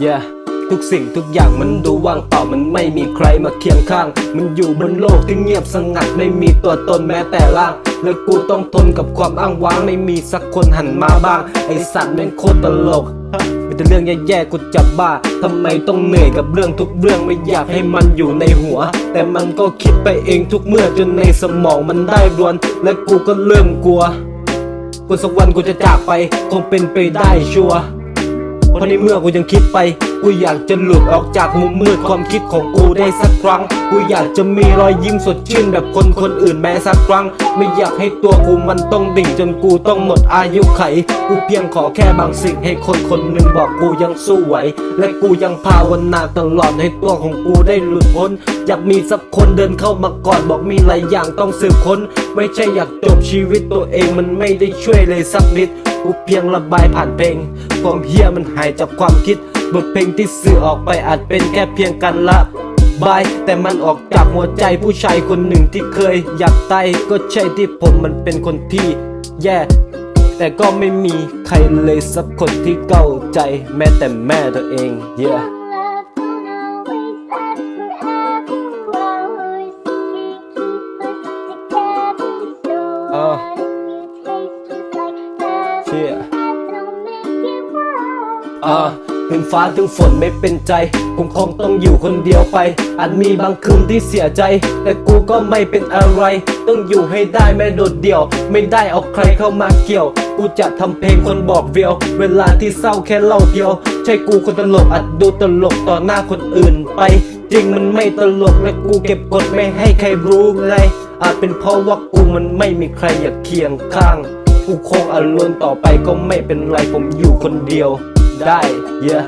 yeah ทุกสิ่งทุกอย่างมันดูว่างเปล่ามันไม่มีใครมาเคียงข้าง มันอยู่บนโลกที่เงียบสงัดไม่มีตัวตนแม้แต่ร่าง และกูต้องทนกับความอ้างว้างไม่มีสักคนหันมาบ้าง ไอสัตว์แม่งโคตรตลกมีแต่เรื่องแย่ๆกูจะบ้าทำไมต้องเหนื่อยกับเรื่องทุกเรื่องไม่อยากให้มันอยู่ในหัว แต่มันก็คิดไปเองทุกเมื่อจนในสมองมันได้รวน และกูก็เริ่มกลัวกูสักวันกูจะจากไปคงเป็นไปได้ชัวร์ เพราะในเมื่อกูยังคิดไป กูอยากจะหลุดออกจากมุมมืดความคิดของกูได้สักครั้ง กูอยากจะมีรอยยิ้มสดชื่นแบบคนคนอื่นแม้สักครั้ง ไม่อยากให้ตัวกูมันต้องดิ่งจนกูต้องหมดอายุไข กูเพียงขอแค่บางสิ่งให้คนคนหนึ่งบอกกูยังสู้ไหว และกูยังภาวนาตลอดให้ตัวของกูได้หลุดพ้น อยากมีสักคนเดินเข้ามาก่อดบอกมีหลายอย่างต้องสืบค้น ไม่ใช่อยากจบชีวิตตัวเองมันไม่ได้ช่วยเลยสักนิด กูเพียงระบายผ่านเพลง ความเฮียมันหายจากความคิด บทเพลงที่สื่อออกไปอาจเป็นแค่เพียงการละบาย แต่มันออกจากหัวใจผู้ชายคนหนึ่งที่เคย อยากตายก็ใช่ที่ผมมันเป็นคนที่ แย่ แต่ก็ไม่มีใครเลยสักคนที่เข้าใจ แม้แต่แม่ตัวเอง yeah heaven? Yeah. Heaven'll make you proud. อ่าถึงฟ้าถึงฝนไม่เป็นใจ ผมคงต้องอยู่คนเดียวไป อาจมีบางคืนที่เสียใจ แต่กูก็ไม่เป็นอะไร ต้องอยู่ให้ได้ไม่โดดเดี่ยว ไม่ได้เอาใครเข้ามาเกี่ยว กูจะทำเพลงคนบอกเวียว เวลาที่เศร้าแค่เล่าเดียว ใช่กูคนตลกอาจดูตลกต่อหน้าคนอื่นไป จริงมันไม่ตลกและกูเก็บกดไม่ให้ใครรู้ไงอาจเป็นเพราะว่ากูมันไม่มีใครอยากเคียงข้าง กูคงอลวนต่อไปก็ไม่เป็นไรผมอยู่คนเดียวได้ เยอะ